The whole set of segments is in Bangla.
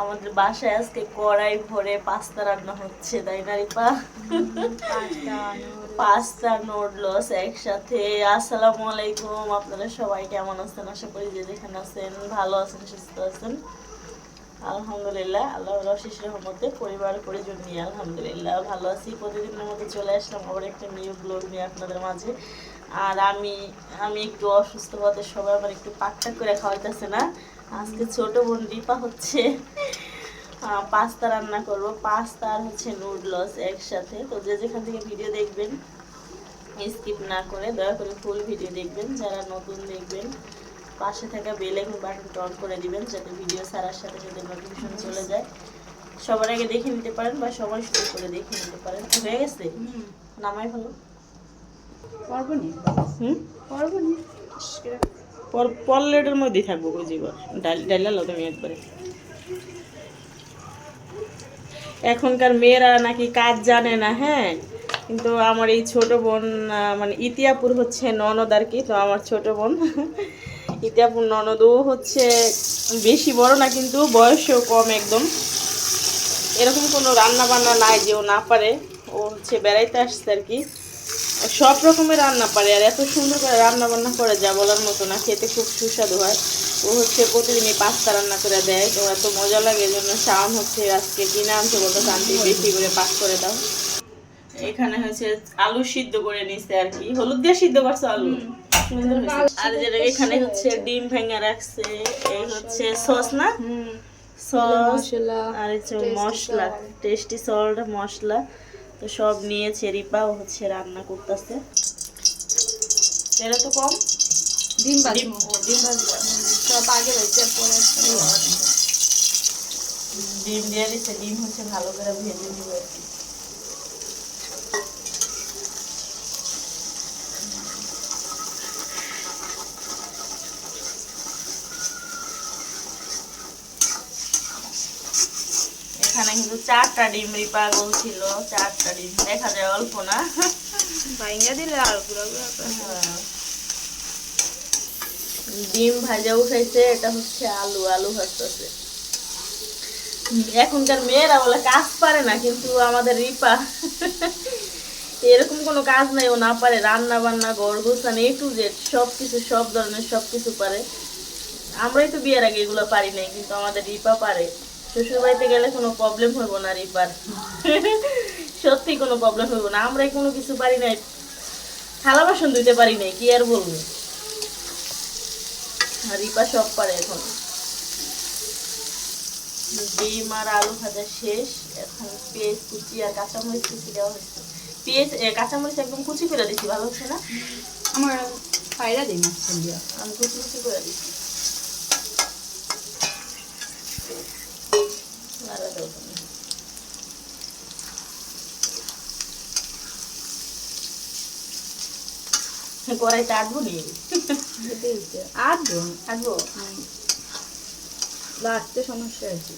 আমাদের বাসায় আজকে কড়াই ভরে পাস্তা রান্না হচ্ছে তাই না রিপা? Pasta noodles. একসাথে। আসসালামু আলাইকুম আপনারা সবাই কেমন আছেন? আশা করি যে যেখানে আছেন ভালো আছেন সুস্থ আছেন। আলহামদুলিল্লাহ আল্লাহ অশেষ রহমতে পরিবার পরিজন নিয়ে আলহামদুলিল্লাহ ভালো আছি। প্রতিদিনের মতো চলে আসলাম আবার একটা নিউ ব্লগ নিয়ে আপনাদের মাঝে। আর আমি আমি একটু অসুস্থ হতে সবাই আমার একটু পাকটা করে খাওয়াইতেছে না। আজকে ছোট বোন দীপা হচ্ছে পাস্তা রান্না করব। পাস্তা আর হচ্ছে নুডলস একসাথে। তো যে যেখান থেকে ভিডিও দেখবেন স্কিপ না করে দয়া করে ফুল ভিডিও দেখবেন। যারা নতুন দেখবেন পাশে থাকা বেল আইকন বাটনটা অন করে দিবেন যাতে ভিডিও ছাড়ার সাথে সাথে নোটিফিকেশন চলে যায়। সবার আগে দেখে নিতে পারেন বা সবাই শুরু করে দেখে নিতে পারেন। হয়ে গেছে? নামাই ভালো পারবনি হুম? পারবনি পর পলেটের মধ্যেই থাকব বুঝিব ডাল ডাল তুমি একবারে। এখনকার মেয়েরা নাকি কাজ জানে না হ্যাঁ? কিন্তু আমার এই ছোট বোন মানে ইতিয়াপুর হচ্ছে ননদ আর কি, তো আমার ছোট বোন। ইতিয়াপুর ননদও হচ্ছে বেশি বড় না, কিন্তু বয়সও কম একদম। এরকম কোনো রান্না বান্না নাই যে ও না পারে। ও হচ্ছে বেড়াইতে আসছে আর কি। সব রকমের রান্না পারে আর এত সুন্দর করে রান্না বান্না করে যা বলার মতো না খেতে খুব সুস্বাদু হয়। ও হচ্ছে প্রতিদিনই পাস্তা রান্না করে দেয় তো এত মজা লাগে জন্য শাওন হচ্ছে আজকে কিনে আনছে বলতে শান্তি বেশি করে পাক করে দাও। এখানে হচ্ছে আলু সিদ্ধ করে নিছে আর কি হলুদ দিয়ে সিদ্ধ করছে আলু? সুন্দর আর যেটা এখানে হচ্ছে ডিম ভেঙে রাখছে এই হচ্ছে সস না? সস মশলা আর হচ্ছে মশলা টেস্টি সল্ট মশলা। তো সব নিয়েছে রিপাও হচ্ছে রান্না করতেছে। তো কম? ডিম ডিম সব আগে পরে ডিম। দিয়ে দিচ্ছে ডিম হচ্ছে ভালো করে ভেজে নিবে আর কি। এখানে কিন্তু চারটা বলছিল চারটা ডিম। দেখা যায় অল্প না। ভাইঙ্গা দিলে আর গুঁড়া গুঁড়া হ্যাঁ। ডিম ভাজা উঠাইছে এটা হচ্ছে আলু আলু ভাজতেছে। এখনকার মেয়েরা বলে কাজ পারে না কিন্তু আমাদের রিপা এরকম কোনো কাজ নাই ও না পারে। রান্না বান্না ঘর গোছানো এ টু জেড সব কিছু সব ধরনের সব কিছু পারে। আমরাই তো বিয়ের আগে এগুলো পারি নাই কিন্তু আমাদের রিপা পারে। শ্বশুর বাড়িতে গেলে কোনো প্রবলেম হইব না রিপার সত্যি কোনো প্রবলেম হইব না। আমরাই কোনো কিছু পারি নাই। থালা বাসন ধুইতে পারি নাই কি আর বলব? আর রিপা সব পারে এখন। ডিম আর আলু ভাজা শেষ। এখন পেঁয়াজ কুচি আর কাঁচামরিচ কুচি দেওয়া হয়েছে। পেঁয়াজ কাঁচামরিচ একদম কুচি করে দিচ্ছি ভালো হচ্ছে না? আমার পায়রা দিই মাছ আমি কুচি কুচি করে দিচ্ছি নাড়া দাও তুমি। কড়াইটা আটবো নি দিন আটবো লাস্টে সমস্যা হয়েছে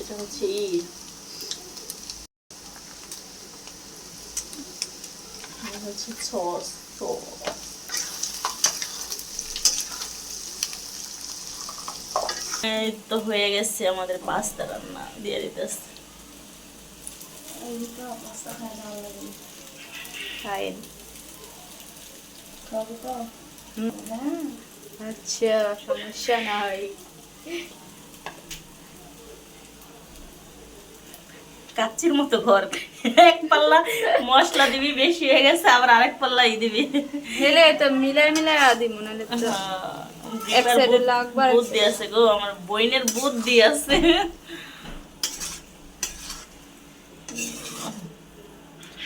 এটা হচ্ছে হচ্ছে সস সস। এই তো হয়ে গেছে আমাদের পাস্তা রান্না দিয়ে দিতেছে। খাইন আচ্ছা সমস্যা নাই। কাচ্চির মতো ঘর। এক পাল্লা মশলা দিবি বেশি হয়ে গেছে আবার আরেক পাল্লা ই দিবি। হেলে তো মিলাই মিলাই আদি মনে হলে তো এক side এ লাগবে, আর বুদ্ধি আছে। গো আমার বইনের বুদ্ধি আছে।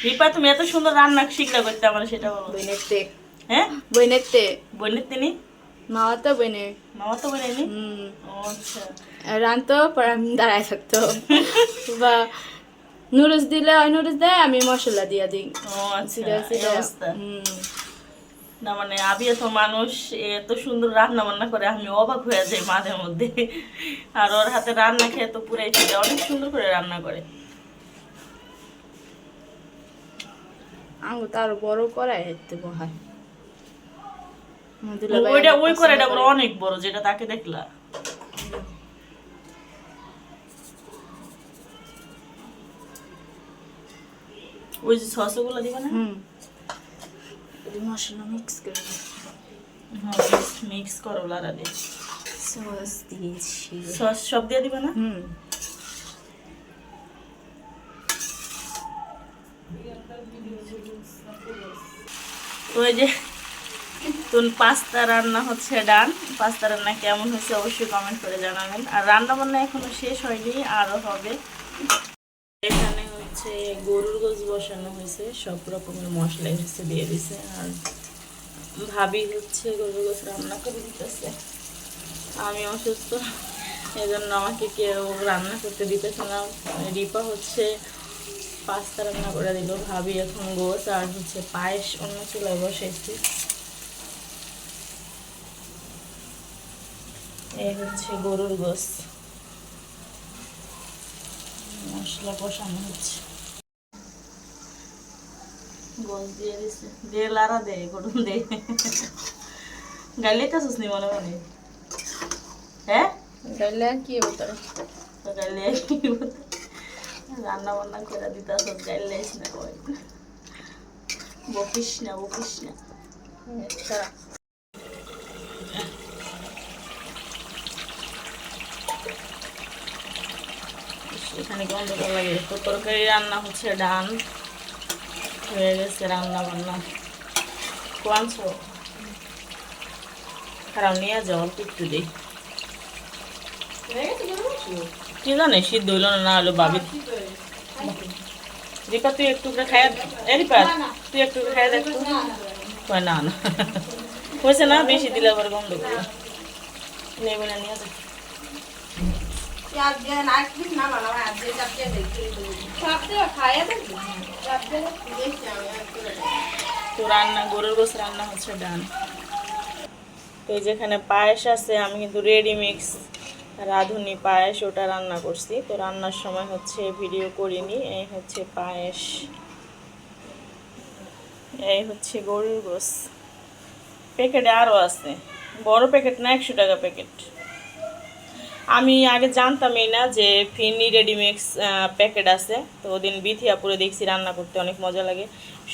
রিপা তুমি এত সুন্দর রান্না শিখলা করতে আমার সেটা বলো। বইনের তে হ্যাঁ? বইনের তে বইনের তিনি? মাও তো বইনের মামা তো বইনেনি হুম আচ্ছা। রানতো পর আমি দাঁড়ায় থাকতো। বা নুডলস দিলে ওই নুডলস দেয় আমি মশলা দিয়ে দিই। ও আচ্ছা অবস্থা। হুম। না মানে আবি এত মানুষ এত সুন্দর রান্না বান্না করে আমি অবাক হয়ে যাই মাঝে মধ্যে। আর ওর হাতে রান্না খেয়ে তো পুরাই ছিল অনেক সুন্দর করে রান্না করে। আমি তো আরও বড় করাই হেঁটতে বহায় ওইটা ওই কড়াইটা বড় অনেক বড় যেটা তাকে দেখলা। ওই যে সসগুলো দিবে না? হুম। মশলা মিক্স করে মিক্স করো লারা দিয়ে সস দিয়েছি সস সব দিয়ে দিবে না হুম তো এই যে তুন পাস্তা রান্না হচ্ছে ডান পাস্তা রান্না কেমন হয়েছে অবশ্যই কমেন্ট করে জানাবেন আর রান্না বান্না এখনও শেষ হয়নি আরও হবে হচ্ছে গরুর গোস বসানো হয়েছে, সব রকমের মশলা হচ্ছে দিয়ে দিছে। আর ভাবি হচ্ছে গরুর গোস রান্না করে দিতেছে। আমি অসুস্থ এই জন্য আমাকে কেউ রান্না করতে দিতেছে না। রিপা হচ্ছে পাস্তা রান্না করে দিল, ভাবি এখন গোস আর হচ্ছে পায়েস অন্য চুলায় বসাইছি। এই হচ্ছে গরুর গোস মশলা কষানো হচ্ছে। গোস দিয়ে দিছে দিয়ে দে গরুন দে গাইলে কাছিস নি মনে মনে হ্যাঁ তাহলে কি হতো তো গাইলে রান্না বান্না করে দিতে আসত গাইলে না কই না বকিস না এখানে লাগে? তো তরকারি রান্না হচ্ছে ডান। হয়ে গেছে রান্না বান্না কোয়ানছো খারাপ নিয়ে যাও অল্প একটু দিই কি জানে সিদ্ধ হইল না না হলো বাবি রিপা তুই একটু করে খাইয়া এ রিপা তুই একটু করে খাইয়া দেখ না না হয়েছে না বেশি দিলে আবার গন্ধ করে নেবে না নিয়ে যা তো রান্না, গরুর গোস রান্না হচ্ছে ডান। তো যেখানে পায়েস আছে, আমি কিন্তু রেডি মিক্স রাঁধুনি পায়েস, ওটা রান্না করছি। তো রান্নার সময় হচ্ছে ভিডিও করিনি, এই হচ্ছে পায়েস। এই হচ্ছে গরুর গোস প্যাকেটে আরও আছে। বড় প্যাকেট না, একশো টাকা প্যাকেট আমি আগে জানতামই না যে ফিনি রেডিমিক্স প্যাকেট আছে। তো ওদিন বিথিয়াপুরে দেখছি রান্না করতে অনেক মজা লাগে।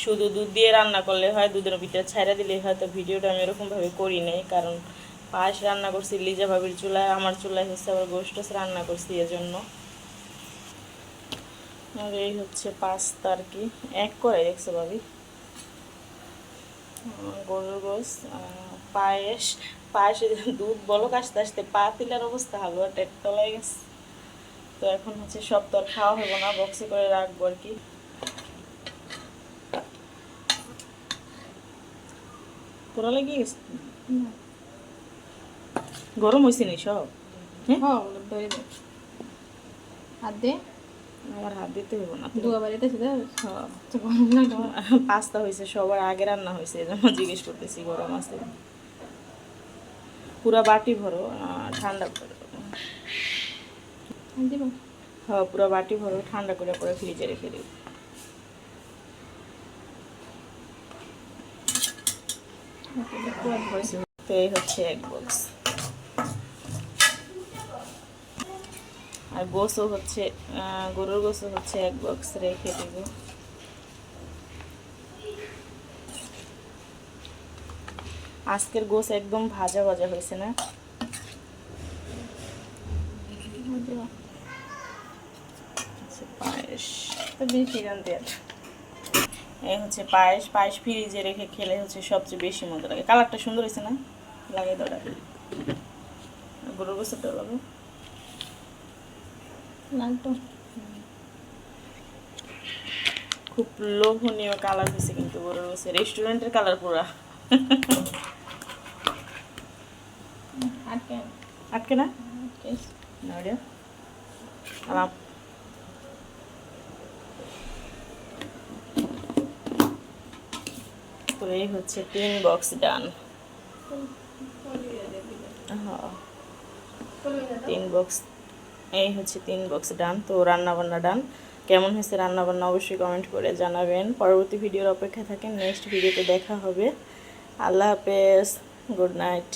শুধু দুধ দিয়ে রান্না করলে হয়, দুধের ভিতরে ছাইরা দিলে হয়তো ভিডিওটা আমি এরকমভাবে করি নাই। কারণ পায়েস রান্না করছি, লিজা ভাবির চুলায়, আমার চুলায় হচ্ছে আবার গোষ্ঠ রান্না করছি এজন্য। আর এই হচ্ছে পাস্তা আর কি। এক করে দেখছ ভাবি? গরুর গোস পায়েস পায়েসে দুধ বলক আসতে আসতে পা তিলার অবস্থা হালুয়া টেট তলায় গেছে। তো এখন হচ্ছে সব তো আর খাওয়া হলো না বক্সে করে রাখব আর কি। তোরা লেগে গেছে? গরম হয়েছে নি সব? হ্যাঁ? হ্যাঁ ধরে দে? আমার হাত দিতে হইব না। দুয়া বাড়িতে শুধু হ্যাঁ পাস্তা হয়েছে সবার আগে রান্না হয়েছে এই জিজ্ঞেস করতেছি গরম আছে পুরা বাটি ভরো ঠান্ডা করো হ্যাঁ পুরা বাটি ভরো ঠান্ডা করে পরে ফ্রিজে রেখে দিও। তো এই হচ্ছে এক বক্স আর গোসও হচ্ছে গরুর গোসও হচ্ছে এক বক্স রেখে দিব। আজকের গোস একদম ভাজা ভাজা হয়েছে না? আচ্ছা, পায়েস। বেশি জানতে আর এই হচ্ছে পায়েস। পায়েস ফ্রিজে রেখে খেলে হচ্ছে সবচেয়ে বেশি মজা লাগে। কালারটা সুন্দর হয়েছে না? লাগে দাদা গরুর গোসটা লাগবে। লাগতো। খুব লোভনীয় কালার হয়েছে কিন্তু গরুর গোসের রেস্টুরেন্টের কালার পুরা। আটকে। আটকে না? ওটা তো এই হচ্ছে তিন বক্স ডান। হ্যাঁ। তিন বক্স এই হচ্ছে তিন বক্স ডান। তো রান্নাবান্না ডান। কেমন হয়েছে রান্নাবান্না অবশ্যই কমেন্ট করে জানাবেন। পরবর্তী ভিডিওর অপেক্ষা থাকেন। নেক্সট ভিডিওতে দেখা হবে। আল্লাহ হাফেজ। Good night